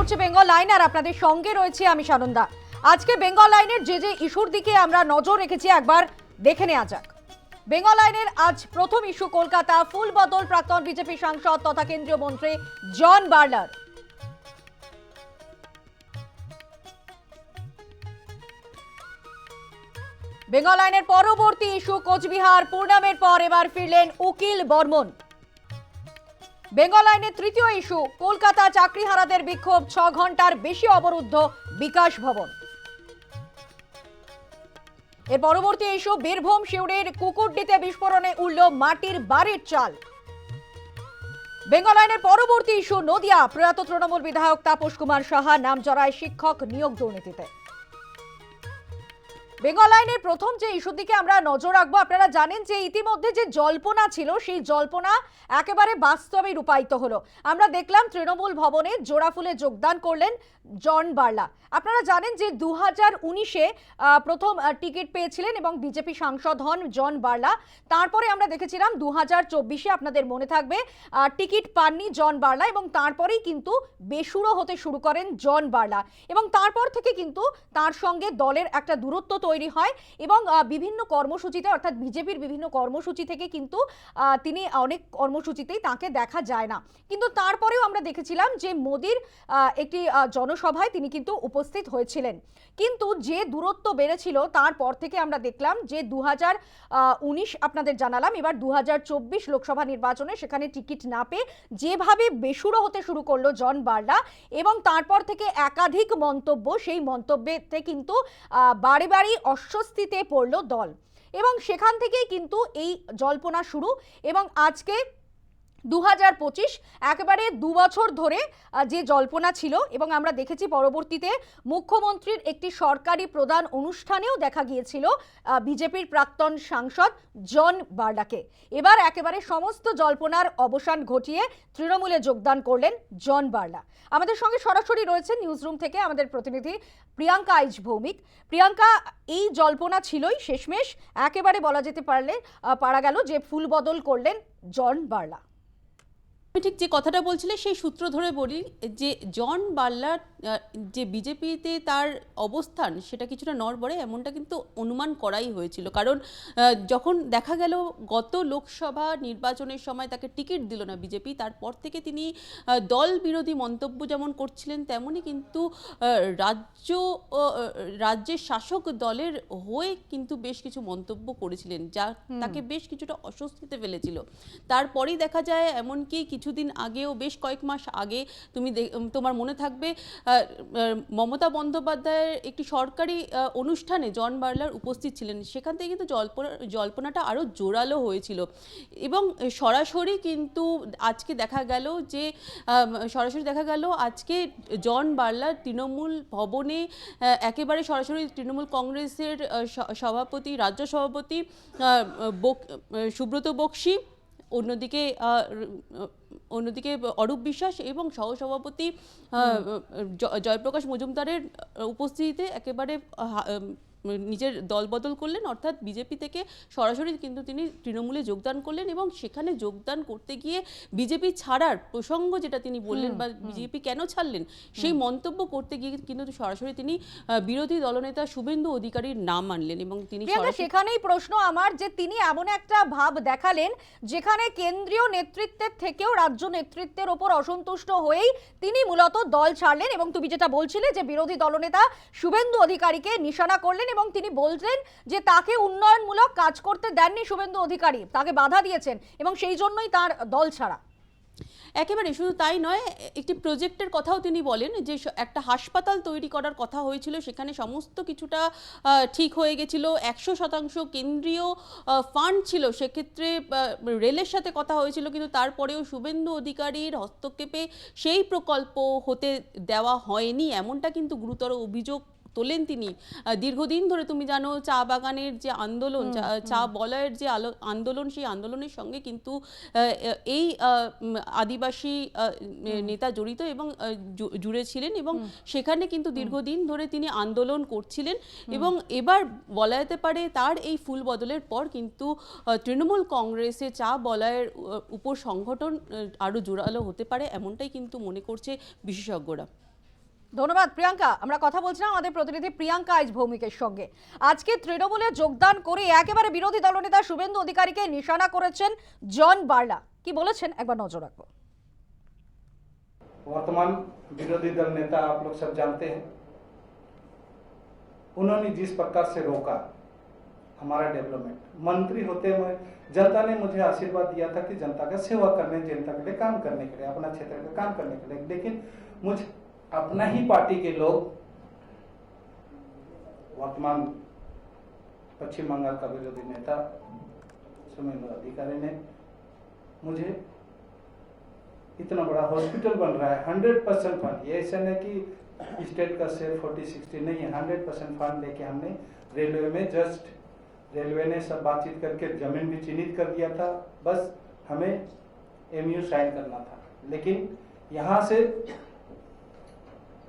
করছে বেঙ্গল লাইন আর আপনাদের সঙ্গে রয়েছে আমি সানন্দা। আজকে বেঙ্গল লাইনের যে যে ইস্যুর দিকে আমরা নজর রেখেছি, একবার দেখে নেওয়া যাক। বেঙ্গল লাইনের আজ প্রথম ইস্যু কলকাতা, ফুল বদল প্রাক্তন বিজেপি সাংসদ তথা কেন্দ্রীয় মন্ত্রী জন বার্লার। বেঙ্গল লাইনের পরবর্তী ইস্যু কোচবিহার, পূর্ণামের পর এবার ফিরলেন উকিল বর্মন। বেঙ্গল আইনের তৃতীয় ইস্যু, কলকাতা চাকরিহারাদের বিক্ষোভ, ছ ঘণ্টার বেশি অবরুদ্ধ বিকাশ ভবন। এর পরবর্তী ইস্যু, বীরভূম শিউড়ির কুকুরডিতে বিস্ফোরণে উঠল মাটির বাড়ির চাল। বেঙ্গল আইনের পরবর্তী ইস্যু, নদিয়া, প্রয়াত তৃণমূল বিধায়ক তাপস কুমার সাহা নাম জড়ায় শিক্ষক নিয়োগ দুর্নীতিতে। বেঙ্গল আইনের প্রথম যে ইস্যুর দিকে আমরা নজর রাখব, আপনারা জানেন যে ইতিমধ্যে যে জল্পনা ছিল, সেই জল্পনা একেবারে বাস্তবে রূপায়িত হলো। আমরা দেখলাম তৃণমূল ভবনে জোড়াফুলে যোগদান করলেন জন বার্লা। আপনারা জানেন যে দু হাজার উনিশে প্রথম টিকিট পেয়েছিলেন এবং বিজেপি সাংসদ হন জন বার্লা। তারপরে আমরা দেখেছিলাম দু হাজার চব্বিশে আপনাদের মনে থাকবে টিকিট পাননি জন বার্লা এবং তারপরেই কিন্তু বেসুরো হতে শুরু করেন জন বার্লা। এবং তারপর থেকে কিন্তু তার সঙ্গে দলের একটা দূরত্ব তৈরি হয় এবং বিভিন্ন কর্মসূচিতে, অর্থাৎ বিজেপির বিভিন্ন কর্মসূচি থেকে কিন্তু তিনি অনেক কর্মসূচিতেই তাকে দেখা যায় না। কিন্তু তারপরেও আমরা দেখেছিলাম যে মোদির একটি জনসভায় তিনি কিন্তু উপস্থিত হয়েছিলেন। কিন্তু যে দূরত্ব বেড়েছিল, তারপর থেকে আমরা দেখলাম যে দু হাজার উনিশ আপনাদের জানালাম, এবার দু হাজার চব্বিশ লোকসভা নির্বাচনে সেখানে টিকিট না পেয়ে যেভাবে বেসুরো হতে শুরু করল জন বার্লা এবং তারপর থেকে একাধিক মন্তব্য, সেই মন্তব্যেতে কিন্তু বারে বারে অস্বস্তিতে পড়ল দল। এবং সেখান থেকেই কিন্তু এই জল্পনা শুরু এবং আজকে দু হাজার পঁচিশ, একেবারে দু বছর ধরে যে জল্পনা ছিল এবং আমরা দেখেছি পরবর্তীতে মুখ্যমন্ত্রীর একটি সরকারি প্রদান অনুষ্ঠানেও দেখা গিয়েছিল বিজেপির প্রাক্তন সাংসদ জন বার্লাকে এবার একেবারে সমস্ত জল্পনার অবসান ঘটিয়ে তৃণমূলে যোগদান করলেন জন বার্লা আমাদের সঙ্গে সরাসরি রয়েছে নিউজরুম থেকে আমাদের প্রতিনিধি প্রিয়াঙ্কা আইজ ভৌমিক। প্রিয়াঙ্কা, এই জল্পনা ছিলই শেষমেশ, একেবারে বলা যেতে পারলে পারা গেল যে ফুল বদল করলেন জন বার্লা আমি ঠিক যে কথাটা বলছিলে সেই সূত্র ধরে বলি যে জন বার্লার যে বিজেপিতে তার অবস্থান সেটা কিছুটা নড়বড়ে এমনটা কিন্তু অনুমান করাই হয়েছিল। কারণ যখন দেখা গেল গত লোকসভা নির্বাচনের সময় তাকে টিকিট দিল না বিজেপি তারপর থেকে তিনি দল বিরোধী মন্তব্য যেমন করছিলেন তেমনই কিন্তু রাজ্য রাজ্যের শাসক দলের হয়ে কিন্তু বেশ কিছু মন্তব্য করেছিলেন যা তাকে বেশ কিছুটা অস্বস্তিতে ফেলেছিল। তারপরেই দেখা যায় এমনকি কিছুদিন আগেও, বেশ কয়েক মাস আগে তুমি তোমার মনে থাকবে মমতা বন্দ্যোপাধ্যায়ের একটি সরকারি অনুষ্ঠানে জন বার্লার উপস্থিত ছিলেন। সেখান থেকে কিন্তু জল্পনা, জল্পনাটা আরও জোরালো হয়েছিল। এবং সরাসরি কিন্তু আজকে দেখা গেল যে সরাসরি দেখা গেল আজকে জন বার্লার তৃণমূল ভবনে একেবারে সরাসরি তৃণমূল কংগ্রেসের সভাপতি, রাজ্য সভাপতি সুব্রত বক্সি অন্যদিকে অন্যদিকে অরূপ বিশ্বাস এবং সহসভাপতি জয়প্রকাশ মজুমদারের উপস্থিতিতে একেবারে নিজের দলবদল করলেন অর্থাৎ বিজেপি থেকে সরাসরি কিন্তু তিনি তৃণমূলে যোগদান করলেন এবং সেখানে যোগদান করতে গিয়ে বিজেপি ছাড়ার প্রসঙ্গ যেটা তিনি বললেন বা বিজেপি কেন ছাড়লেন সেই মন্তব্য করতে গিয়ে কিন্তু সরাসরি তিনি বিরোধী দলনেতা শুভেন্দু অধিকারীর নাম আনলেন এবং তিনি সেখানেই প্রশ্ন আমার যে তিনি এমন একটা ভাব দেখালেন যেখানে কেন্দ্রীয় নেতৃত্বের থেকেও রাজ্য নেতৃত্বের ওপর অসন্তুষ্ট হয়েই তিনি মূলত দল ছাড়লেন এবং তুমি যেটা বলছিলে যে বিরোধী দলনেতা শুভেন্দু অধিকারীকে নিশানা করলেন এবং তিনি বললেন যে তাকে উন্নয়নমূলক কাজ করতে দেননি শুভেন্দু অধিকারী। তাকে বাধা দিয়েছেন এবং সেই জন্যই তার দল ছাড়া। একেবারে শুধু তাই নয়, একটি প্রজেক্টের কথাও তিনি বলেন যে একটা হাসপাতাল তৈরি করার কথা হয়েছিল, সেখানে সমস্ত কিছুটা ঠিক হয়ে গেছিল। একশো শতাংশ কেন্দ্রীয় ফান্ড ছিল, সেক্ষেত্রে রেলের সাথে কথা হয়েছিল, কিন্তু তারপরেও শুভেন্দু অধিকারীর হস্তক্ষেপে সেই প্রকল্প হতে দেওয়া হয়নি। এমনটা কিন্তু গুরুতর অভিযোগ তোলেন তিনি। দীর্ঘদিন ধরে তুমি জানো চা বাগানের যে আন্দোলন চা- চা বলয়ের যে আলো- আন্দোলন সেই আন্দোলনের সঙ্গে কিন্তু এই আদিবাসী নেতা জড়িত এবং জুড়ে ছিলেন এবং সেখানে কিন্তু দীর্ঘদিন ধরে তিনি আন্দোলন করছিলেন এবং এবার বলা যেতে পারে তার এই ফুল বদলের পর কিন্তু তৃণমূল কংগ্রেসে চা বলয়ের উপর সংগঠন আহ, আরও জোরালো হতে পারে এমনটাই কিন্তু মনে করছে বিশেষজ্ঞরা। ধন্যবাদ প্রিয়াঙ্কা আমরা কথা বলছিলাম আমাদের প্রতিনিধি প্রিয়াঙ্কা আইজ ভৌমিকের সঙ্গে আজকে তৃণমূলে যোগদান করে একেবারে বিরোধী দলনেতা শুভেন্দু অধিকারীকে নিশানা করেছেন জন বার্লা কি বলেছেন একবার নজর রাখবো वर्तमान विरोधी दल नेता आप लोग सब जानते हैं उन्होंने जिस प्रकार से रोका हमारा डेवलपमेंट मंत्री होते हुए जनता ने मुझे आशीर्वाद दिया था कि जनता का सेवा करने जनता के लिए काम करने के लिए अपना क्षेत्र का काम करने के लिए लेकिन मुझ अपना ही पार्टी के लोग वर्तमान पश्चिम बंगाल का विरोधी नेता सुमेंद्र अधिकारी ने मुझे इतना बड़ा हॉस्पिटल बन रहा है हंड्रेड परसेंट फंड ये ऐसा नहीं कि स्टेट का शेयर फोर्टी सिक्सटी नहीं है हंड्रेड परसेंट फंड लेके हमने रेलवे में जस्ट रेलवे ने सब बातचीत करके ज़मीन भी चिन्हित कर दिया था, बस हमें एमयू साइन करना था। लेकिन यहाँ से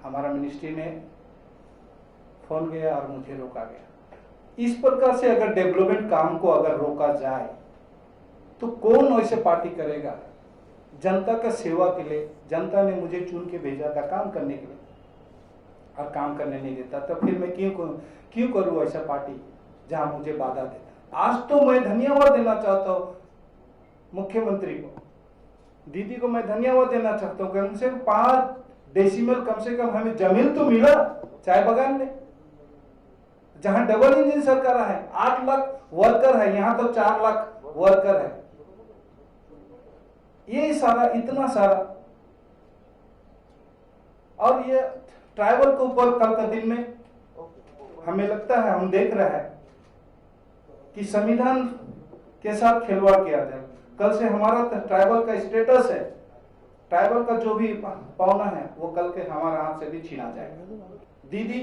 हमारा मिनिस्ट्री ने फ़ोन गया और मुझे रोका गया। इस प्रकार से अगर डेवलपमेंट काम को अगर रोका जाए तो कौन वैसे पार्टी करेगा? जनता का सेवा के लिए, जनता ने मुझे चुन के भेजा था काम करने के लिए। और काम करने नहीं देता तो फिर मैं क्यों करूँ? क्यों करूँ ऐसा पार्टी जहाँ मुझे बाधा देता? आज तो मैं धन्यवाद देना चाहता हूँ मुख्यमंत्री को। दीदी को मैं धन्यवाद देना चाहता हूँ कम से कम पाँच डेसिमल कम से कम हमें ज़मीन तो मिला चाय बगान में। जहाँ डबल इंजन सरकार है, आठ लाख वर्कर है, यहाँ तो चार लाख वर्कर है। ये सारा, इतना सारा। और ये ट्राइबल के ऊपर कल का दिन में हमें लगता है, हम देख रहे हैं कि संविधान के साथ खिलवाड़ किया जाए। कल से हमारा ट्राइबल का स्टेटस है। ट्राइबल का जो भी पावना है, वो कल के हमारे हाथ से भी छीना जाएगा। दीदी,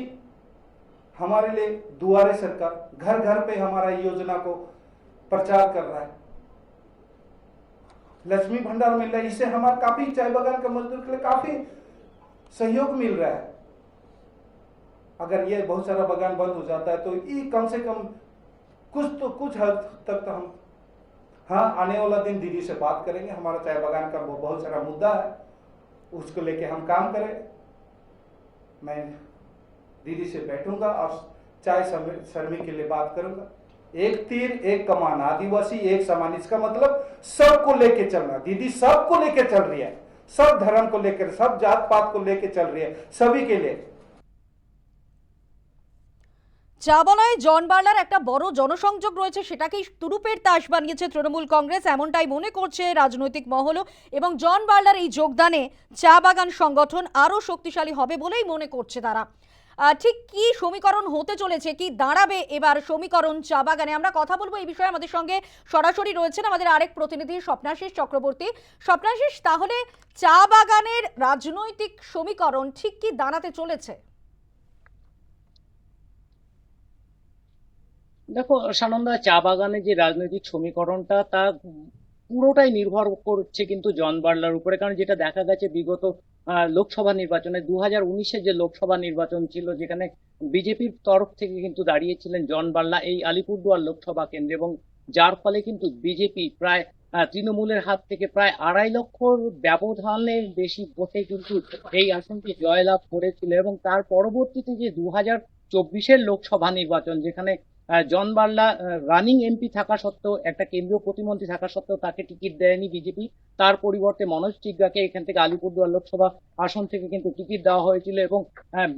हमारे लिए दुआरे सरकार घर घर पे हमारा योजना को प्रचार कर रहा है। लक्ष्मी भंडार मिल रहा है इससे हमारा काफ़ी चाय बागान के मजदूर के लिए काफ़ी सहयोग मिल रहा है। अगर ये बहुत सारा बागान बंद हो जाता है तो ये कम से कम कुछ तो कुछ हद तक तो हम हाँ आने वाला दिन दीदी से बात करेंगे। हमारा चाय बागान का बहुत सारा मुद्दा है। उसको लेके हम काम करें। मैं दीदी से बैठूँगा और चाय शर्मी के लिए बात करूँगा। एक तीर, एक कमान, आदिवासी, एक समान, इसका मतलब सबको लेके चलना। दीदी सबको लेके चल रही है। सब धर्म को लेकर, सब जात पात को लेके चल रही है। सभी के लिए। চাবলায় জন বার্লার একটা বড় জনসংযোগ রয়েছে, সেটাকেই তুরুপের তাস বানিয়েছে তৃণমূল কংগ্রেস, এমনটাই মনে করছে রাজনৈতিক মহলও। এবং জন বার্লার এই যোগদানে চা বাগান সংগঠন আরও শক্তিশালী হবে বলেই মনে করছে তারা। ঠিক কি সমীকরণ হতে চলেছে, কি দাঁড়াবে এবার সমীকরণ চা বাগানে? আমরা কথা বলব এই বিষয়ে, আমাদের সঙ্গে সরাসরি রয়েছেন আমাদের আরেক প্রতিনিধি স্বপ্নাশিস চক্রবর্তী। স্বপ্নাশিস, তাহলে চা বাগানের রাজনৈতিক সমীকরণ ঠিক কি দাঁড়াতে চলেছে? দেখো সানন্দা চা বাগানে যে রাজনৈতিক সমীকরণটা তা পুরোটাই নির্ভর করছে কিন্তু জন বার্লার উপরে, কারণ যেটা দেখা গেছে বিগত লোকসভা নির্বাচনে দু হাজার উনিশের যে লোকসভা নির্বাচন ছিল, যেখানে বিজেপির তরফ থেকে কিন্তু দাঁড়িয়েছিলেন জন বার্লা এই আলিপুরদুয়ার লোকসভা কেন্দ্রে এবং যার ফলে কিন্তু বিজেপি প্রায় তৃণমূলের হাত থেকে প্রায় আড়াই লক্ষর ব্যবধানের বেশি ভোটে কিন্তু এই আসনটি জয়লাভ করেছিল এবং তার পরবর্তীতে যে দু হাজার চব্বিশের লোকসভা নির্বাচন, যেখানে জন বার্লা রানিং এমপি থাকা সত্ত্বেও একটা কেন্দ্রীয় প্রতিমন্ত্রী থাকা সত্ত্বেও তাকে টিকিট দেয়নি বিজেপি। তার পরিবর্তে মনোজ টিগ্গাকে এখান থেকে আলিপুরদুয়ার লোকসভা আসন থেকে কিন্তু টিকিট দেওয়া হয়েছিল এবং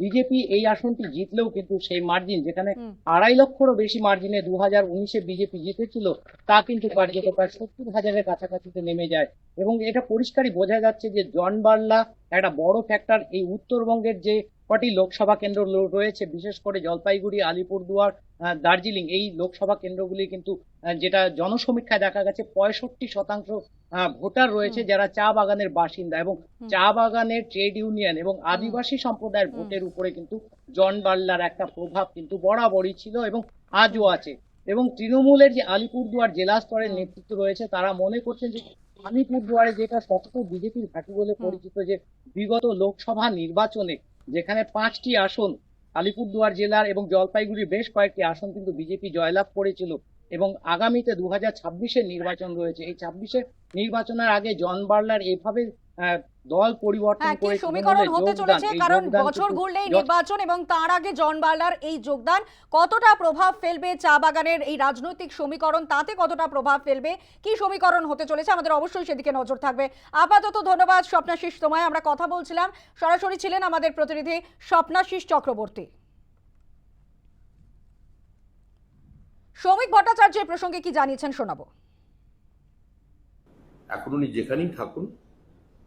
বিজেপি এই আসনটি জিতলেও কিন্তু সেই মার্জিন যেখানে আড়াই লক্ষরও বেশি মার্জিনে দু হাজার উনিশে বিজেপি জিতেছিল তা কিন্তু কার্যত প্রায় সত্তর হাজারের কাছাকাছিতে নেমে যায়। এবং এটা পরিষ্কারই বোঝা যাচ্ছে যে জন বার্লা একটা বড় ফ্যাক্টর এই উত্তরবঙ্গের যে কটি লোকসভা কেন্দ্র রয়েছে বিশেষ করে জলপাইগুড়ি আলিপুরদুয়ার দার্জিলিং। এই লোকসভা কেন্দ্রগুলি কিন্তু যেটা জনসমীক্ষায় দেখা গেছে পঁয়ষট্টি শতাংশ ভোটার রয়েছে যারা চা বাগানের বাসিন্দা এবং চা বাগানের ট্রেড ইউনিয়ন এবং আদিবাসী সম্প্রদায়ের ভোটের উপরে কিন্তু জন বার্লার একটা প্রভাব কিন্তু বরাবরই ছিল এবং আজও আছে। এবং তৃণমূলের যে আলিপুরদুয়ার জেলা স্তরের নেতৃত্ব রয়েছে তারা মনে করছেন যে আলিপুরদুয়ারে যেটা শক্ত বিজেপির ঘাঁটি বলে পরিচিত যে বিগত লোকসভা নির্বাচনে যেখানে পাঁচটি আসন আলিপুরদুয়ার জেলার এবং জলপাইগুড়ির বেশ কয়েকটি আসন কিন্তু বিজেপি জয়লাভ করেছিল। এবং আগামীতে দু হাজার ছাব্বিশের নির্বাচন রয়েছে। এই ছাব্বিশের নির্বাচনের আগে জন বার্লার এভাবে দল পরিবর্তন হ্যাঁ করে সমীকরণ হতে চলেছে? কারণ বছর ঘুরলেই নির্বাচন এবং তার আগে জন বার্লার এই যোগদান কতটা প্রভাব ফেলবে চা বাগানের এই রাজনৈতিক সমীকরণ? তাতে কতটা প্রভাব ফেলবে? কি সমীকরণ হতে চলেছে? আমাদের অবশ্যই সেদিকে নজর থাকবে। আপাতত ধন্যবাদ স্বপ্নাশিস তোমায়। আমরা কথা বলছিলাম। সরাসরি ছিলেন আমাদের প্রতিনিধি স্বপ্নাশিস চক্রবর্তী। শ্রমিক ভট্টাচার্য এই প্রসঙ্গে কি জানিয়েছেন শোনাবো। এখন উনি যেখানেই থাকুন,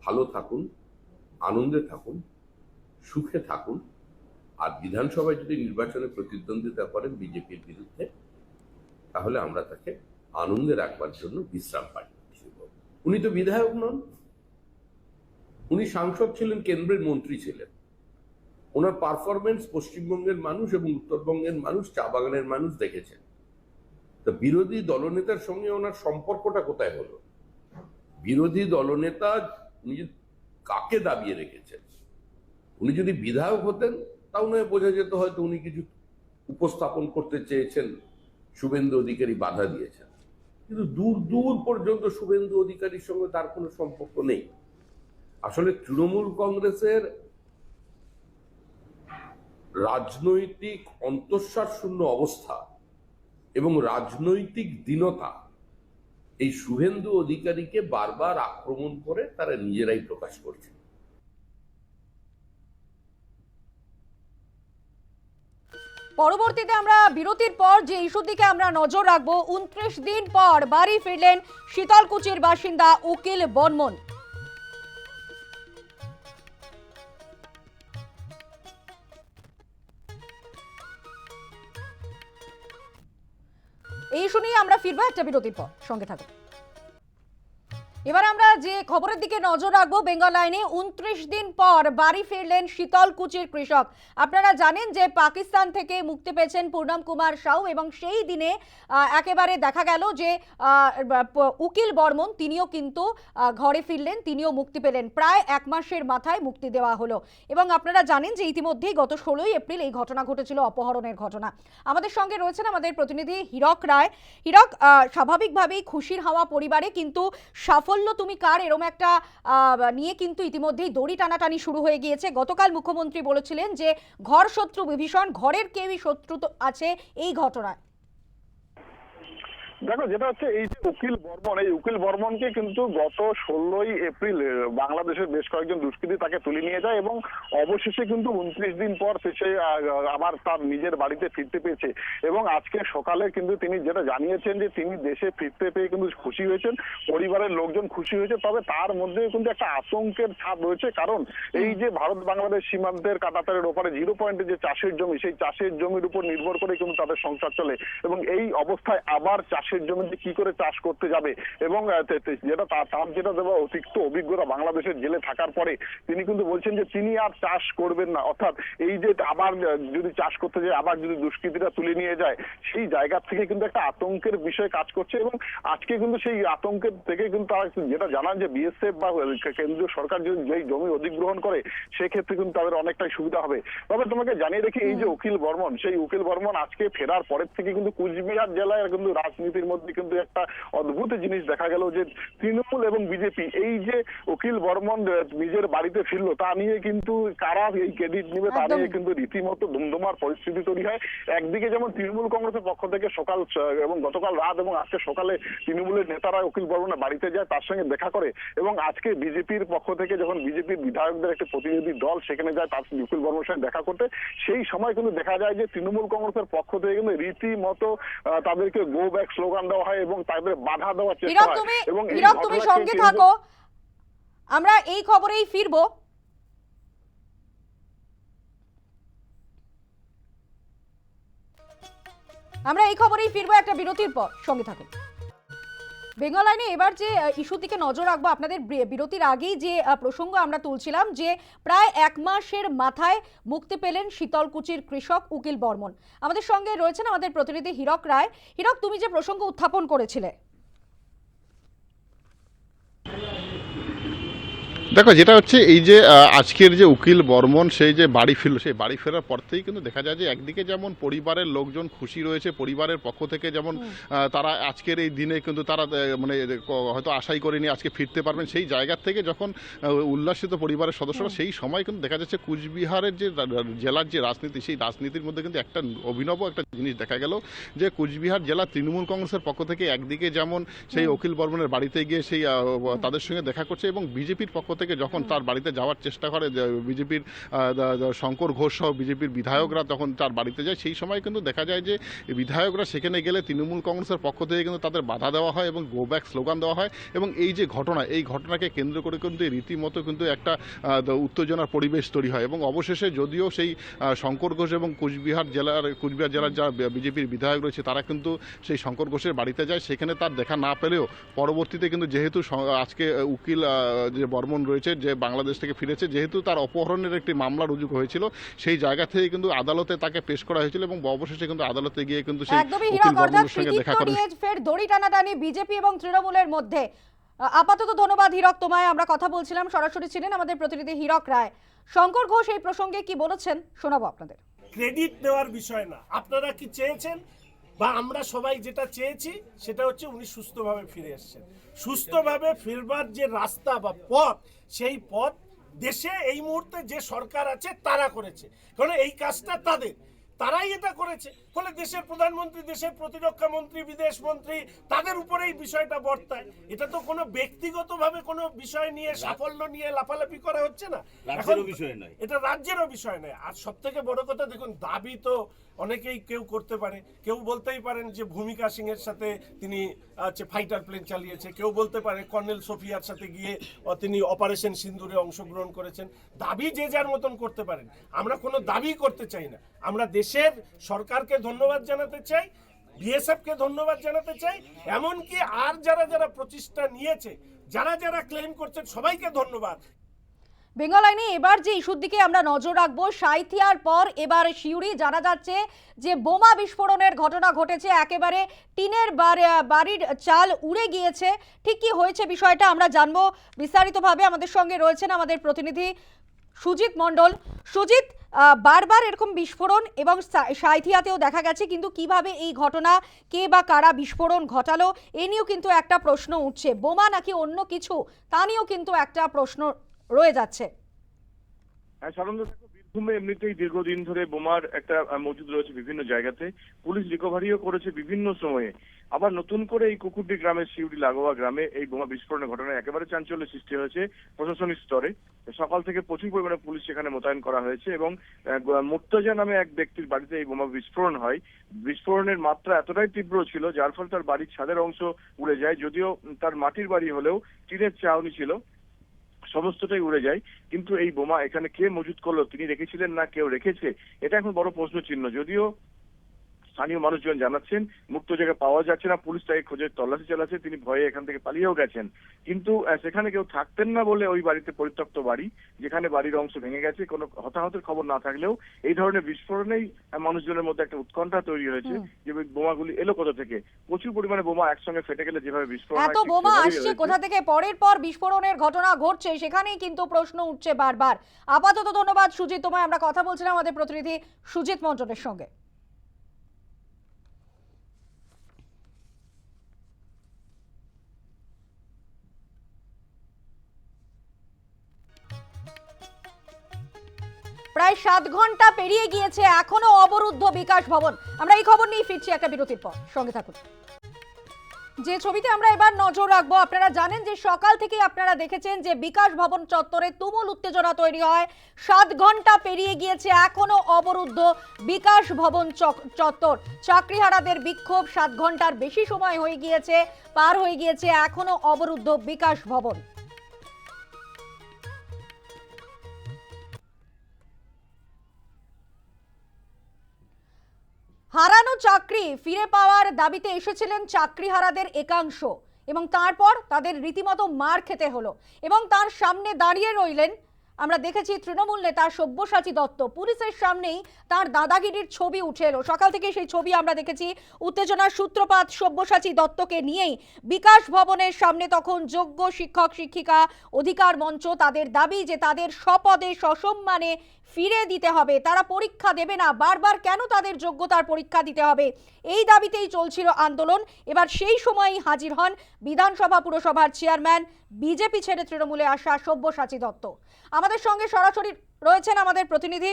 ভালো থাকুন, আনন্দে থাকুন, সুখে থাকুন, আর বিধানসভায় যদি নির্বাচনে প্রতিদ্বন্দ্বিতা করেন বিজেপির বিরুদ্ধে, তাহলে আমরা তাকে আনন্দে রাখবার জন্য বিশ্রাম দেব। উনি তো বিধায়ক নন। উনি সাংসদ ছিলেন, কেন্দ্রের মন্ত্রী ছিলেন। ওনার পারফরমেন্স পশ্চিমবঙ্গের মানুষ এবং উত্তরবঙ্গের মানুষ, চা বাগানের মানুষ দেখেছেন। তো বিরোধী দলনেতার সঙ্গে ওনার সম্পর্কটা কোথায় হলো? বিরোধী দলনেতা উনি কাকে দাবিয়ে রেখেছেন? উনি যদি বিধায়ক হতেন, তাও নয় বোঝা যেত হয়তো উনি কিছু উপস্থাপন করতে চেয়েছেন, শুভেন্দু অধিকারী বাধা দিয়েছেন। কিন্তু দূর দূর পর্যন্ত শুভেন্দু অধিকারীর সঙ্গে তার কোনো সম্পর্ক নেই। আসলে তৃণমূল কংগ্রেসের রাজনৈতিক অন্তঃসার শূন্য অবস্থা এবং রাজনৈতিক দীনতা। এই শুভেন্দু অধিকারীকে বারবার আক্রমণ করে তারা নিজেরাই প্রকাশ করছে। পরবর্তীতে আমরা বিরতির পর যে ইস্যুর দিকে আমরা নজর রাখব, উনত্রিশ দিন পর বাড়ি ফিরলেন শীতলকুচির বাসিন্দা উকিল বর্মন এই শুনেই আমরা ফিরবো একটা বিরতির পর। সঙ্গে থাকুন। এবার আমরা যে খবরের দিকে নজর রাখব বেঙ্গল আইনে উনত্রিশ দিন পর বাড়ি ফিরলেন শীতলকুচির কৃষক। আপনারা জানেন যে পাকিস্তান থেকে মুক্তি পেয়েছেন পূর্ণম কুমার সাউ এবং সেই দিনে একেবারে দেখা গেল যে উকিল বর্মন, তিনিও কিন্তু ঘরে ফিরলেন, তিনিও মুক্তি পেলেন। প্রায় এক মাসের মাথায় মুক্তি দেওয়া হলো। এবং আপনারা জানেন যে ইতিমধ্যেই গত ষোলোই এপ্রিল এই ঘটনা ঘটেছিল, অপহরণের ঘটনা। আমাদের সঙ্গে রয়েছেন আমাদের প্রতিনিধি হীরক রায়। হীরক স্বাভাবিকভাবেই খুশির হওয়া পরিবারে, কিন্তু সাফল্য তুমি কার? এরম একটা নিয়ে কিন্তু ইতিমধ্যেই দড়ি টানাটানি শুরু হয়ে গিয়েছে। গতকাল মুখ্যমন্ত্রী বলেছিলেন যে, ঘর শত্রু বিভীষণ, ঘরের কেউই শত্রু আছে এই ঘটনায়। দেখো, যেটা হচ্ছে এই যে উকিল বর্মন, এই উকিল বর্মনকে কিন্তু গত ষোলোই এপ্রিল বাংলাদেশের বেশ কয়েকজন দুষ্কৃতী তাকে তুলে নিয়ে যায় এবং অবশেষে কিন্তু উনত্রিশ দিন পর সে আবার তার নিজের বাড়িতে ফিরতে পেরেছে এবং আজকে সকালে কিন্তু তিনি যেটা জানিয়েছেন যে তিনি দেশে ফিরতে পেয়ে কিন্তু খুশি হয়েছেন, পরিবারের লোকজন খুশি হয়েছে, তবে তার মধ্যে কিন্তু একটা আতঙ্কের ছাপ রয়েছে। কারণ এই যে ভারত বাংলাদেশ সীমান্তের কাটাতারের ওপারে জিরো পয়েন্টে যে চাষের জমি, সেই চাষের জমির উপর নির্ভর করে কিন্তু তাদের সংসার চলে। এবং এই অবস্থায় আবার চাষের জমিতে কি করে চাষ করতে যাবে? এবং যেটা তার তার যেটা দেওয়া অতিরিক্ত অভিজ্ঞতা বাংলাদেশের জেলে থাকার পরে তিনি কিন্তু বলছেন যে তিনি আর চাষ করবেন না। অর্থাৎ এই যে আবার যদি চাষ করতে যায় আবার যদি দুষ্কৃতীরা তুলে নিয়ে যায় সেই জায়গা থেকে কিন্তু একটা আতঙ্কের বিষয় কাজ করছে এবং আজকে কিন্তু সেই আতঙ্কের থেকে কিন্তু তারা যেটা জানান যে বিএসএফ বা কেন্দ্রীয় সরকার যদি যেই জমি অধিগ্রহণ করে সেক্ষেত্রে কিন্তু তাদের অনেকটাই সুবিধা হবে। তবে তোমাকে জানিয়ে রেখে এই যে উকিল বর্মন সেই উকিল বর্মন আজকে ফেরার পরের থেকে কিন্তু কুচবিহার জেলায় কিন্তু রাজনীতির মধ্যে কিন্তু একটা অদ্ভুত জিনিস দেখা গেল যে তৃণমূল এবং বিজেপি এই যে উকিল বর্মন নিজের বাড়িতে ফিরলো তা নিয়ে কিন্তু কারা এই ক্রেডিট নিবে তা নিয়ে কিন্তু রীতিমতো ধুমধুমার পরিস্থিতি তৈরি হয়। একদিকে যেমন তৃণমূল কংগ্রেসের পক্ষ থেকে সকাল এবং গতকাল রাত এবং আজকে সকালে তৃণমূলের নেতারা উকিল বর্মনের বাড়িতে যায় তার সঙ্গে দেখা করে এবং আজকে বিজেপির পক্ষ থেকে যখন বিজেপির বিধায়কদের একটি প্রতিনিধি দল সেখানে যায় তার সঙ্গে উকিল বর্মনের সঙ্গে দেখা করতে সেই সময় কিন্তু দেখা যায় যে তৃণমূল কংগ্রেসের পক্ষ থেকে কিন্তু রীতিমতো তাদেরকে গো ব্যাক স্লোগান দেওয়া হয় এবং তাদের বাধা দেওয়ার চেষ্টা হয়। এবং হীরক তুমি সঙ্গে থাকো। আমরা এই খবরেই ফিরবো। আমরা এই খবরেই ফিরবো একটা বিরতির পর। সঙ্গে থাকুন। বেঙ্গল আইনে এবার যে ইস্যুর দিকে নজর রাখব, আপনাদের বিরতির আগেই যে প্রসঙ্গ আমরা তুলছিলাম যে, প্রায় এক মাসের মাথায় মুক্তি পেলেন শীতলকুচির কৃষক উকিল বর্মন। আমাদের সঙ্গে রয়েছেন আমাদের প্রতিনিধি হীরক রায়। হীরক, তুমি যে প্রসঙ্গ উত্থাপন করেছিলে দেখো যেটা হচ্ছে এই যে আজকের যে উকিল বর্মন সেই যে বাড়ি ফিরল সেই বাড়ি ফেরার পর থেকেই কিন্তু দেখা যায় যে একদিকে যেমন পরিবারের লোকজন খুশি রয়েছে পরিবারের পক্ষ থেকে যেমন তারা আজকের এই দিনে কিন্তু তারা মানে হয়তো আশাই করেনি আজকে ফিরতে পারবেন। সেই জায়গার থেকে যখন উল্লাসিত পরিবারের সদস্যরা সেই সময় কিন্তু দেখা যাচ্ছে কুচবিহারের যে জেলার যে রাজনীতি সেই রাজনীতির মধ্যে কিন্তু একটা অভিনব একটা জিনিস দেখা গেল যে কুচবিহার জেলা তৃণমূল কংগ্রেসের পক্ষ থেকে একদিকে যেমন সেই অখিল বর্মনের বাড়িতে গিয়ে সেই তাদের সঙ্গে দেখা করছে এবং বিজেপির পক্ষ থেকে যখন তার বাড়িতে যাওয়ার চেষ্টা করে বিজেপির শঙ্কর ঘোষ সহ বিজেপির বিধায়করা তখন তার বাড়িতে যায়, সেই সময় কিন্তু দেখা যায় যে বিধায়করা সেখানে গেলে তৃণমূল কংগ্রেসের পক্ষ থেকে কিন্তু তাদের বাধা দেওয়া হয় এবং গো ব্যাক স্লোগান দেওয়া হয় এবং এই যে ঘটনা, এই ঘটনাকে কেন্দ্র করে কিন্তু রীতিমতো কিন্তু একটা উত্তেজনার পরিবেশ তৈরি হয় এবং অবশেষে যদিও সেই শঙ্কর ঘোষ এবং কুচবিহার জেলার কুচবিহার জেলার যা বিজেপির বিধায়ক রয়েছে তারা কিন্তু সেই শঙ্কর ঘোষের বাড়িতে যায়, সেখানে তার দেখা না পেলেও পরবর্তীতে কিন্তু যেহেতু আজকে উকিল যে বর্মন রয়েছে যে বাংলাদেশ থেকে ফিরেছে যেহেতু তার অপহরণের একটি মামলা রুজু হয়েছিল সেই জায়গা থেকে কিন্তু আদালতে তাকে পেশ করা হয়েছিল এবং অবশেষে কিন্তু আদালতে গিয়ে কিন্তু সেই দেখা করেন। ফের দড়ি টানাটানি বিজেপি এবং তৃণমূলের মধ্যে। আপাতত ধন্যবাদ হীরক তোমায় আমরা কথা বলছিলাম সরাসরি ছিলেন আমাদের প্রতিনিধি হীরক রায়। শঙ্কর ঘোষ এই প্রসঙ্গে কি বলেছেন শোনাবো আপনাদের। ক্রেডিট নেওয়ার বিষয় না। আপনারা কি চেয়েছেন? বা আমরা সবাই যেটা চেয়েছি সেটা হচ্ছে উনি সুস্থভাবে ফিরে এসেছেন। সুস্থভাবে ফিরবার যে রাস্তা বা পথ সেই পথ দেশে এই মুহূর্তে যে সরকার আছে তারা করেছে। কারণ এই কাজটা তাদের? তারাই এটা করেছে। ফলে দেশের প্রধানমন্ত্রী দেশের প্রতিরক্ষা মন্ত্রী বিদেশ মন্ত্রী তাদের উপরে এই বিষয়টা বর্তায়। এটা তো কোনো ব্যক্তিগতভাবে কোনো বিষয় নিয়ে সাফল্য নিয়ে লাফালাফি করা হচ্ছে না। এখন বিষয় নয়। এটা রাজ্যেরও বিষয় নয়। আর সব থেকে বড় কথা দেখুন দাবি তো অনেকেই কেউ করতে পারে। কেউ বলতেই পারেন যে ভূমিকা সিং এর সাথে তিনি, হচ্ছে ফাইটার প্লেন চালিয়েছে। কেউ বলতে পারে কর্নেল সোফিয়ার সাথে গিয়ে তিনি অপারেশন সিন্দুরে অংশগ্রহণ করেছেন। দাবি যে যার মতন করতে পারেন। আমরা কোনো দাবি করতে চাই না। আমরা দেশের সরকারকে ধন্যবাদ জানাতে চাই বিএসএফ কে ধন্যবাদ জানাতে চাই, এমনকি আর যারা যারা প্রচেষ্টা নিয়েছে, যারা যারা ক্লেম করছেন, সবাইকে ধন্যবাদ। বেঙ্গল আইনে এবার যে ইস্যুর দিকে আমরা নজর রাখব, সাইথিয়ার পর এবার শিউরি জানা যাচ্ছে যে বোমা বিস্ফোরণের ঘটনা ঘটেছে। একেবারে টিনের বাড়ি- বাড়ির চাল উড়ে গিয়েছে। ঠিক কি হয়েছে বিষয়টা আমরা জানব। বিস্তারিতভাবে আমাদের সঙ্গে রয়েছেন আমাদের প্রতিনিধি সুজিত মণ্ডল। সুজিত বারবার এরকম বিস্ফোরণ এবং সাঁইথিয়াতেও দেখা গেছে, কিন্তু কীভাবে এই ঘটনা, কে বা কারা বিস্ফোরণ ঘটালো, এ নিয়েও কিন্তু একটা প্রশ্ন উঠছে। বোমা নাকি অন্য কিছু? তা নিয়েও কিন্তু একটা প্রশ্ন রয়ে যাচ্ছে। হ্যাঁ বীরভূমে এমনিতেই দীর্ঘদিন ধরে বোমার একটা মজুদ রয়েছে বিভিন্ন জায়গাতে। পুলিশ রিকভারিও করেছে বিভিন্ন সময়ে। আবার নতুন করে এই কুকুরডি গ্রামের শিউড়ি লাগোয়া গ্রামে এই বোমা বিস্ফোরণের ঘটনায় একেবারে চাঞ্চল্য সৃষ্টি হয়েছে প্রশাসনিক স্তরে। সকাল থেকে প্রচুর পরিমাণে পুলিশ সেখানে মোতায়েন করা হয়েছে এবং মুর্তজা নামে এক ব্যক্তির বাড়িতে এই বোমা বিস্ফোরণ হয়। বিস্ফোরণের মাত্রা এতটাই তীব্র ছিল, যার ফলে তার বাড়ির ছাদের অংশ উড়ে যায়, যদিও তার মাটির বাড়ি হলেও টিনের চাউনি ছিল। সমস্তটাই উড়ে যায়। কিন্তু এই বোমা এখানে কে মজুত করল, তিনি রেখেছিলেন না, কেউ রেখেছে? এটা এখন বড় প্রশ্ন চিহ্ন যদিও স্থানীয় মানুষজন জানাচ্ছেন মুক্ত জায়গা পাওয়া যাচ্ছে না পুলিশ তাকে খোঁজে তল্লাশি চালাচ্ছে তিনি ভয়ে এখান থেকে পালিয়েও গেছেন। কিন্তু সেখানে কেউ থাকতেন না বলে ওই বাড়িতে পরিত্যক্ত বাড়ি যেখানে বাড়ির অংশ ভেঙে গেছে কোনো হতাহতের খবর না থাকলেও এই ধরনের বিস্ফোরণেই মানুষজনের মধ্যে একটা উৎকণ্ঠা তৈরি হয়েছে যে বোমাগুলি এলো কোথা থেকে? প্রচুর পরিমাণে বোমা একসঙ্গে ফেটে গেলে যেভাবে বিস্ফোরণ এত বোমা আসছে কোথা থেকে? পরের পর বিস্ফোরণের ঘটনা ঘটছে সেখানেই কিন্তু প্রশ্ন উঠছে বারবার। আপাতত ধন্যবাদ সুজিত তোমায়। আমরা কথা বলছিলাম আমাদের প্রতিনিধি সুজিত মন্ডলের সঙ্গে। প্রায় সাত ঘণ্টা পেরিয়ে গিয়েছে এখনও অবরুদ্ধ বিকাশ ভবন। আমরা এই খবর নিয়ে ফিরছি একটা বিরতির পর। সঙ্গে থাকুন। যে ছবিতে আমরা এবার নজর রাখব, আপনারা জানেন যে সকাল থেকে আপনারা দেখেছেন যে বিকাশ ভবন চত্বরে তুমুল উত্তেজনা তৈরি হয়। সাত ঘণ্টা পেরিয়ে গিয়েছে এখনও অবরুদ্ধ বিকাশ ভবন চত্বর। চাকরিহারাদের বিক্ষোভ সাত ঘণ্টার বেশি সময় হয়ে গিয়েছে, পার হয়ে গিয়েছে এখনও অবরুদ্ধ বিকাশ ভবন। চাকরি ফিরে পাওয়ার দাবিতে এসেছিলেন চাকরিহারাদের একাংশ এবং তারপর তাদের রীতিমতো মার খেতে হলো এবং তার সামনে দাঁড়িয়ে রইলেন, আমরা দেখেছি তৃণমূল নেতা সব্যসাচী দত্ত। পুলিশের সামনেই তার দাদাগিরির ছবি উঠে এলো। সকাল থেকে সেই ছবি আমরা দেখেছি। উত্তেজনার সূত্রপাত সব্যসাচী দত্তকে নিয়েই বিকাশ ভবনের সামনে তখন যোগ্য শিক্ষক, শিক্ষিকা, অধিকার মঞ্চ তাদের দাবি যে তাদের স্বপদে সসম্মানে ফিরে দিতে হবে। তারা পরীক্ষা দেবে না। বারবার কেন তাদের যোগ্যতার পরীক্ষা দিতে হবে? এই দাবিতেই চলছিল আন্দোলন। এবার সেই সময়ই হাজির হন বিধানসভা পুরসভার চেয়ারম্যান, বিজেপি ছেড়ে তৃণমূলে আসা সব্যসাচী দত্ত। আমাদের সঙ্গে সরাসরি রয়েছেন আমাদের প্রতিনিধি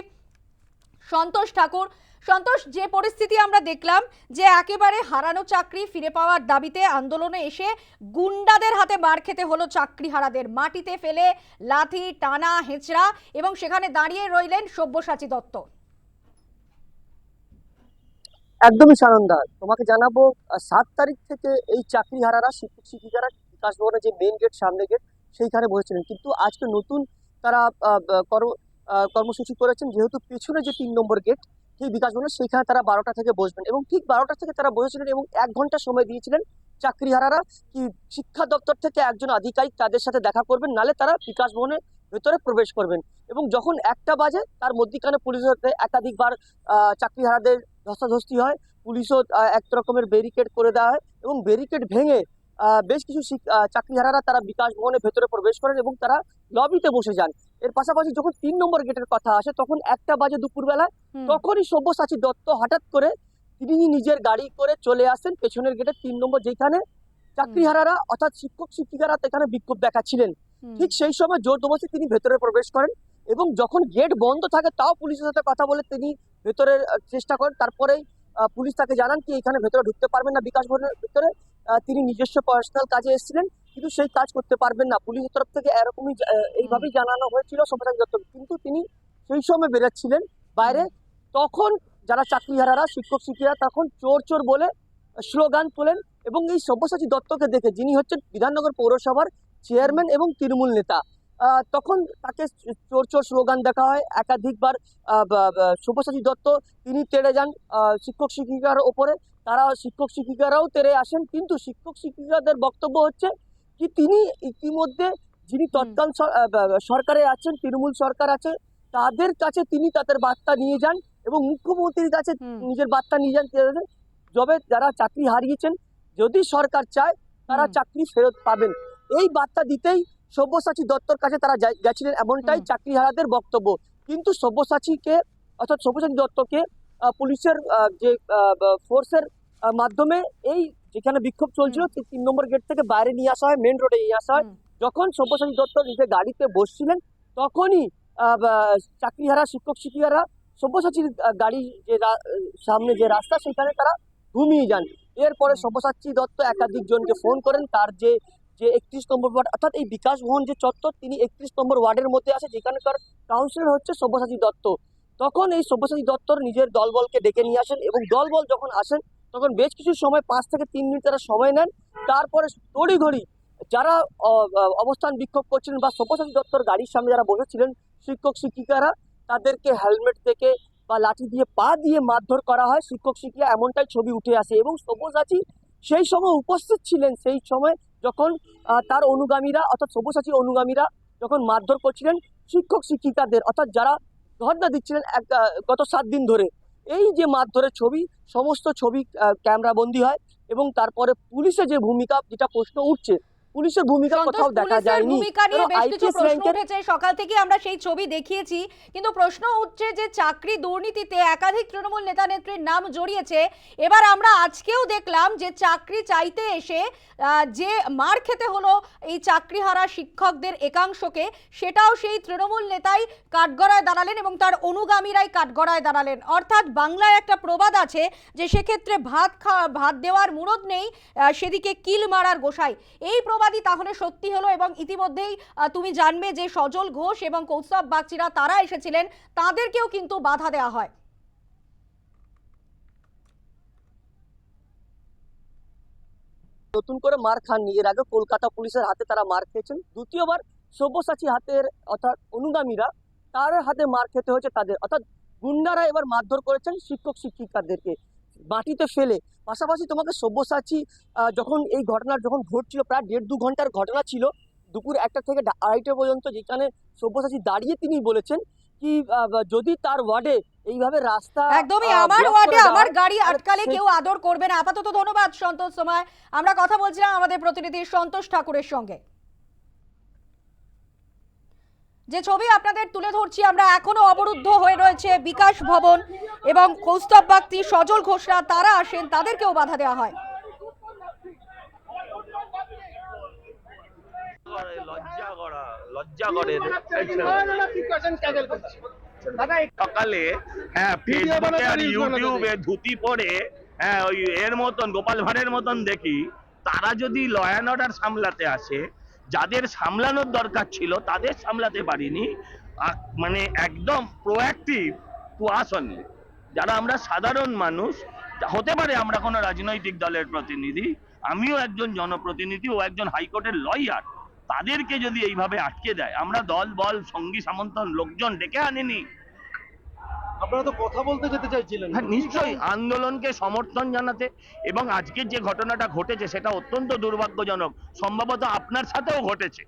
সন্তোষ ঠাকুর। সন্তোষ, যে পরিস্থিতি আমরা দেখলাম যে একেবারে হারানো চাকরি ফিরে পাওয়ার দাবিতে আন্দোলনে এসে গুন্ডাদের হাতে মার খেতে হলো চাকরি হারাদের মাটিতে ফেলে লাথি, টানা, হেঁচড়া এবং সেখানে দাঁড়িয়ে রইলেন সব্যসাচী দত্ত। একদমই সানন্দা, তোমাকে জানাব সাত তারিখ থেকে এই চাকরিহারারা, শিক্ষক শিক্ষিকারা বিকাশ ভবনের যে মেন গেট সামনে গেট সেইখানে বসেছিলেন। কিন্তু আজকে নতুন তারা কর্মসূচি করেছেন, যেহেতু পেছনে যে তিন নম্বর গেট সেই বিকাশ ভবনের সেইখানে তারা বারোটা থেকে বসবেন এবং ঠিক বারোটা থেকে তারা বসেছিলেন এবং এক ঘণ্টা সময় দিয়েছিলেন চাকরিহারারা কি শিক্ষা দপ্তর থেকে একজন আধিকারিক তাদের সাথে দেখা করবেন, নালে তারা বিকাশ ভবনের ভেতরে প্রবেশ করবেন। এবং যখন একটা বাজে, তার মধ্যিখানে পুলিশের একাধিকবার চাকরিহারাদের ধস্তাধস্তি হয়, পুলিশও এক রকমের ব্যারিকেড করে দেওয়া হয় এবং ব্যারিকেড ভেঙে বেশ কিছু চাকরিহারারা তারা বিকাশ ভবনের ভেতরে প্রবেশ করেন এবং তারা লবিতে বসে যান। এর পাশাপাশি যখন তিন নম্বর গেটের কথা আসে তখন একটা বাজে দুপুরবেলা তখনই সব্যসাচী দত্ত হঠাৎ করে তিনি নিজের গাড়ি করে চলে আসেন পেছনের গেটের তিন নম্বর যেখানে চাকরিহারারা অর্থাৎ শিক্ষক শিক্ষিকারা এখানে বিক্ষোভ দেখাচ্ছিলেন। ঠিক সেই সময় জোর জবরদস্তি তিনি ভেতরে প্রবেশ করেন এবং যখন গেট বন্ধ থাকে তাও পুলিশের সাথে কথা বলে তিনি ভেতরের আহ, চেষ্টা করেন। তারপরেই পুলিশ তাকে জানান কি এখানে ভেতরে ঢুকতে পারবেন না বিকাশ ভবনের ভেতরে। তিনি নিজস্ব পার্সোনাল কাজে এসেছিলেন। কিন্তু সেই কাজ করতে পারবেন না। পুলিশের তরফ থেকে এরকমই এইভাবেই জানানো হয়েছিল সোমনাথ দত্ত কিন্তু তিনি সেই সময় বেরোচ্ছিলেন বাইরে। তখন যারা চাকরিহারারা, শিক্ষক, শিক্ষিকা, তখন চোর চোর বলে স্লোগান তোলেন এবং এই সব্যসাচী দত্তকে দেখে যিনি হচ্ছেন বিধাননগর পৌরসভার চেয়ারম্যান এবং তৃণমূল নেতা তখন তাকে চোর চোর স্লোগান দেখা হয়। একাধিকবার সব্যসাচী দত্ত তিনি তেড়ে যান শিক্ষক শিক্ষিকার ওপরে। তারা শিক্ষক শিক্ষিকারাও তেড়ে আসেন, কিন্তু শিক্ষক শিক্ষিকাদের বক্তব্য হচ্ছে কি তিনি ইতিমধ্যে যিনি তৎকাল সরকারে আছেন তৃণমূল সরকার আছে তাদের কাছে তিনি তাদের বার্তা নিয়ে যান এবং মুখ্যমন্ত্রীর কাছে নিজের বার্তা নিয়ে যান যবে যারা চাকরি হারিয়েছেন যদি সরকার চায় তারা চাকরি ফেরত পাবেন। এই বার্তা দিতেই সব্যসাচী দত্তর কাছে তারা গেছিলেন এমনটাই চাকরি চাকরিহারাদের বক্তব্য। কিন্তু সব্যসাচীকে অর্থাৎ সব্যসাচী দত্তকে পুলিশের যে ফোর্সের মাধ্যমে এই যেখানে বিক্ষোভ চলছিল তিন নম্বর গেট থেকে বাইরে নিয়ে আসা হয় মেন রোডে নিয়ে আসা হয়। যখন সব্যসাচী দত্ত নিজের গাড়িতে বসছিলেন তখনই চাকরিহারা শিক্ষক শিক্ষিকারা সব্যসাচীর গাড়ি যে সামনে যে রাস্তা সেখানে তারা ঘুমিয়ে যান। এরপরে সব্যসাচী দত্ত একাধিক জনকে ফোন করেন। তার যে যে একত্রিশ নম্বর ওয়ার্ড অর্থাৎ এই বিকাশ ভবন যে চত্বর তিনি একত্রিশ নম্বর ওয়ার্ডের মধ্যে আছে যেখানকার কাউন্সিলর হচ্ছে সব্যসাচী দত্ত। তখন এই সব্যসাচী দত্তর নিজের দলবলকে ডেকে নিয়ে আসেন এবং দলবল যখন আসেন তখন বেশ কিছু সময়, পাঁচ থেকে তিন মিনিট তারা সময় নেন। তারপরে তড়িঘড়ি যারা অবস্থান বিক্ষোভ করছিলেন বা সব্যসাচী দত্তর গাড়ির সামনে যারা বসেছিলেন, শিক্ষক শিক্ষিকারা, তাদেরকে হেলমেট থেকে বা লাঠি দিয়ে পা দিয়ে মারধর করা হয়। শিক্ষক শিক্ষিকা এমনটাই ছবি উঠে আসে এবং সব্যসাচী সেই সময় উপস্থিত ছিলেন। সেই সময় যখন তার অনুগামীরা অর্থাৎ সব্যসাচী অনুগামীরা যখন মারধর করছিলেন, শিক্ষক শিক্ষিকাদের অর্থাৎ যারা ধর্ণা দিচ্ছিলেন এক গত সাত দিন ধরে। এই যে মারধরের ছবি, সমস্ত ছবি ক্যামেরা বন্দি হয় এবং তারপরে পুলিশের যে ভূমিকা, যেটা প্রশ্ন উঠছে পুলিশের ভূমিকা কোথাও দেখা যায়নি। ভূমিকা নিয়ে কারণ বেশ কিছু IPS প্রশ্ন র্যাঙ্কের উঠেছে। সকাল থেকে আমরা সেই ছবি দেখিয়েছি। কিন্তু প্রশ্ন উঠছে যে চাকরি দুর্নীতিতে একাধিক তৃণমূল নেতা নেত্রীর নাম জড়িয়েছে। এবার আমরা আজকেও দেখলাম যে চাকরি চাইতে এসে যে মার খেতে হলো এই চাকরিহারা শিক্ষকদের একাংশকে সেটাও সেই তৃণমূল নেতাই কাঠগড়ায় দাঁড়ালেন এবং তার অনুগামীরাই কাঠগড়ায় দাঁড়ালেন। অর্থাৎ বাংলায় একটা প্রবাদ আছে যে সেক্ষেত্রে ভাত খাওয়া ভাত দেওয়ার মুরদ নেই সেদিকে কিল মারার গোসাই। এই প্রবাদই তাহলে সত্যি হলো এবং ইতিমধ্যেই তুমি জানবে যে সজল ঘোষ এবং কৌস্তব বাগচিরা তারা এসেছিলেন, তাদেরকেও কিন্তু বাধা দেওয়া হয়। নতুন করে মার খাননি। এর আগে কলকাতা পুলিশের হাতে তারা মার খেয়েছেন। দ্বিতীয়বার সব্যসাচী হাতের, অর্থাৎ অনুগামীরা, তার হাতে মার খেতে হয়েছে তাদের। অর্থাৎ গুন্ডারা এবার মারধর করেছেন শিক্ষক শিক্ষিকাদেরকে মাটিতে ফেলে পাশাপাশি তোমাকে সব্যসাচী যখন এই ঘটনা যখন ঘটছিল প্রায় দেড় দু ঘণ্টার ঘটনা ছিল দুপুর একটা থেকে আড়াইটা পর্যন্ত যেখানে সব্যসাচী দাঁড়িয়ে তিনি বলেছেন কি যদি তার ওয়ার্ডে এইভাবে রাস্তা একদমই আমার ওয়ার্ডে আমার গাড়ি আটকালে কেউ আদর করবে না। আপাতত ধন্যবাদ সন্তোষ সময়। আমরা কথা বলছিলাম আমাদের প্রতিনিধি সন্তোষ ঠাকুরের সঙ্গে। যে ছবি আপনাদের তুলে ধরছি আমরা এখনও অবরুদ্ধ হয়ে রয়েছে বিকাশ ভবন এবং কৌস্তব বাগতি সজল ঘোষরা তারা আসেন তাদেরকেও বাধা দেওয়া হয়। সকালে হ্যাঁ ফেসবুকে আর ইউটিউবে ধুতি পরে হ্যাঁ ওই এর মতন গোপাল ভাঁড়ের মতন দেখি তারা যদি ল অ্যান্ড অর্ডার সামলাতে আসে যাদের সামলানোর দরকার ছিল, তাদের সামলাতে পারিনি। মানে একদম প্রোঅ্যাক্টিভ টু আস যারা আমরা সাধারণ মানুষ, হতে পারে আমরা কোনো রাজনৈতিক দলের প্রতিনিধি, আমিও একজন জনপ্রতিনিধি, ও একজন হাইকোর্টের লয়ার তাদেরকে যদি এইভাবে আটকে দেয়, আমরা দল, বল, সঙ্গী, সামন্তন, লোকজন ডেকে আনিনি আপনারা তো কথা বলতে যেতে চাইছিলেন। হ্যাঁ নিশ্চয়ই আন্দোলনকে সমর্থন জানাতে এবং আজকের যে ঘটনাটা ঘটেছে সেটা অত্যন্ত দুর্ভাগ্যজনক। সম্ভবত আপনার সাথেও ঘটেছে।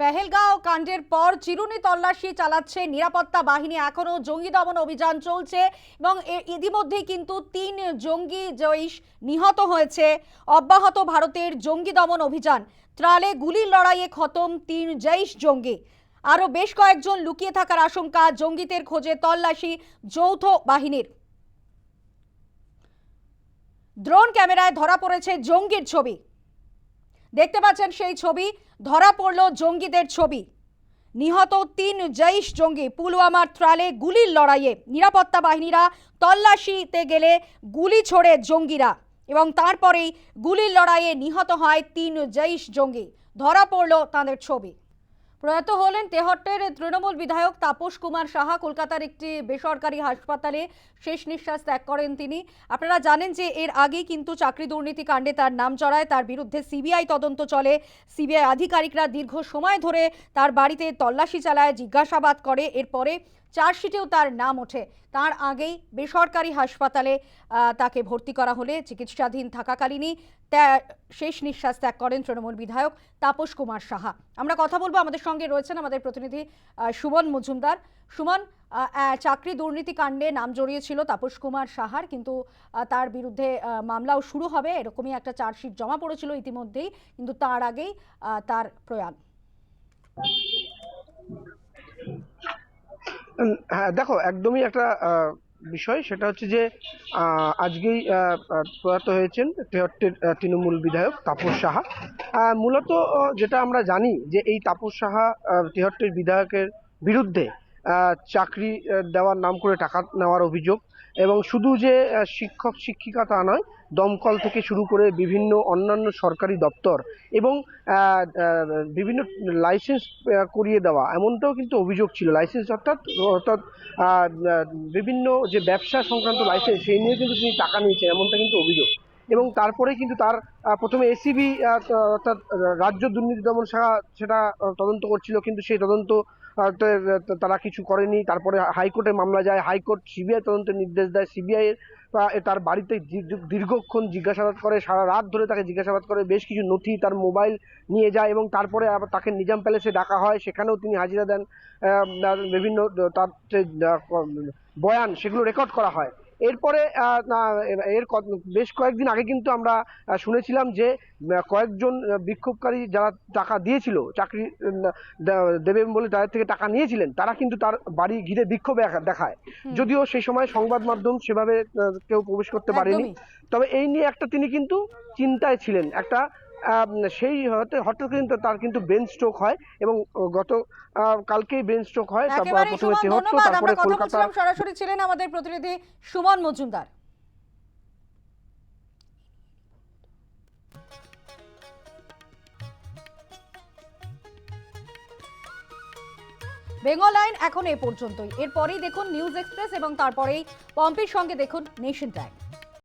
পেহেলগাঁও কাণ্ডের পর চিরুনি তল্লাশি চালাচ্ছে নিরাপত্তা বাহিনী। এখনও জঙ্গি দমন অভিযান চলছে এবং ইতিমধ্যেই কিন্তু তিন জঙ্গি জৈশ নিহত হয়েছে। অব্যাহত ভারতের জঙ্গি দমন অভিযান। ত্রালে গুলির লড়াইয়ে খতম তিন জৈশ জঙ্গি। আরও বেশ কয়েকজন লুকিয়ে থাকার আশঙ্কা, জঙ্গিদের খোঁজে তল্লাশি যৌথ বাহিনীর। ড্রোন ক্যামেরায় ধরা পড়েছে জঙ্গির ছবি। দেখতে পাচ্ছেন সেই ছবি, ধরা পড়ল জঙ্গিদের ছবি। নিহত তিন জৈশ জঙ্গি পুলওয়ামার ত্রালে গুলির লড়াইয়ে নিরাপত্তা বাহিনীরা তল্লাশিতে গেলে গুলি ছোড়ে জঙ্গিরা এবং তারপরেই গুলির লড়াইয়ে নিহত হয় তিন জৈশ জঙ্গি। ধরা পড়ল তাদের ছবি। প্রয়াত হলেন তেহট্টের তৃণমূল বিধায়ক তাপস কুমার সাহা, কলকাতার একটি বেসরকারি হাসপাতালে শেষ নিঃশ্বাস ত্যাগ করেন তিনি। আপনারা জানেন যে এর আগে কিন্তু চাকরি দুর্নীতি কাণ্ডে তার নাম জড়ায়, তার বিরুদ্ধে সিবিআই তদন্ত চলে। সিবিআই আধিকারিকরা দীর্ঘ সময় ধরে তার বাড়িতে তল্লাশি চালায়, জিজ্ঞাসাবাদ করে। এরপরে চার্জশিটেও তার নাম ওঠে। তার আগেই বেসরকারি হাসপাতালে তাকে ভর্তি করা হলে চিকিৎসাধীন থাকাকালীনই শেষ নিঃশ্বাস ত্যাগ করেন তৃণমূল বিধায়ক তাপস কুমার সাহা। আমরা কথা বলব আমাদের সঙ্গে রয়েছেন আমাদের প্রতিনিধি সুমন মজুমদার। সুমন চাকরি দুর্নীতি কাণ্ডে নাম জড়িয়েছিল তাপস কুমার সাহার কিন্তু তার বিরুদ্ধে মামলাও শুরু হবে। এরকমই একটা চার্জশিট জমা পড়েছিল ইতিমধ্যেই কিন্তু তার আগেই তার প্রয়াণ। উম, হ্যাঁ দেখো, একদমই একটা বিষয়, সেটা হচ্ছে যে আজকেই প্রয়াত হয়েছেন তেহট্টের তৃণমূল বিধায়ক তাপস সাহা। মূলত যেটা আমরা জানি যে, এই তাপস সাহা তেহট্টের বিধায়কের বিরুদ্ধে চাকরি দেওয়ার নাম করে টাকা নেওয়ার অভিযোগ এবং শুধু যে শিক্ষক, শিক্ষিকা তা নয়, দমকল থেকে শুরু করে বিভিন্ন অন্যান্য সরকারি দপ্তর এবং বিভিন্ন লাইসেন্স করিয়ে দেওয়া, এমনটাও কিন্তু অভিযোগ ছিল। লাইসেন্স অর্থাৎ অর্থাৎ বিভিন্ন যে ব্যবসা সংক্রান্ত লাইসেন্স, সেই নিয়ে কিন্তু তিনি টাকা নিয়েছেন, এমনটা কিন্তু অভিযোগ। এবং তারপরে কিন্তু তার প্রথমে এসিবি অর্থাৎ রাজ্য দুর্নীতি দমন শাখা সেটা তদন্ত করছিল, কিন্তু সেই তদন্ত তারা কিছু করেনি। তারপরে হাইকোর্টে মামলা যায়। হাইকোর্ট সিবিআই তদন্তের নির্দেশ দেয়। সিবিআই তার বাড়িতে দীর্ঘক্ষণ জিজ্ঞাসাবাদ করে, সারা রাত ধরে তাকে জিজ্ঞাসাবাদ করে। বেশ কিছু নথি তার মোবাইল নিয়ে যায় এবং তারপরে আবার তাকে নিজাম প্যালেসে ডাকা হয়। সেখানেও তিনি হাজিরা দেন। বিভিন্ন তার বয়ান সেগুলো রেকর্ড করা হয়। এরপরে এর ক- বেশ কয়েকদিন আগে কিন্তু আমরা শুনেছিলাম যে কয়েকজন বিক্ষোভকারী যারা টাকা দিয়েছিল চাকরি দেবেন বলে তাদের থেকে টাকা নিয়েছিলেন তারা কিন্তু তার বাড়ি ঘিরে বিক্ষোভ দেখায়। যদিও সেই সময় সংবাদ মাধ্যম সেভাবে কেউ প্রবেশ করতে পারেনি। তবে এই নিয়ে একটা তিনি কিন্তু চিন্তায় ছিলেন। একটা সেই হতে হঠাৎ কিন্তু তার কিন্তু ব্রেন স্ট্রোক হয় এবং গত কালকেই ব্রেন স্ট্রোক হয় তারপর প্রথমে তেহট্ট তারপরে কলকাতা সরাসরি ছিলেন আমাদের প্রতিনিধি সুমন মজুমদার। বেঙ্গল লাইন এখন এ পর্যন্তই। এরপরেই দেখুন নিউজ এক্সপ্রেস এবং তারপরেই পম্পির সঙ্গে দেখুন নেশন টাইম।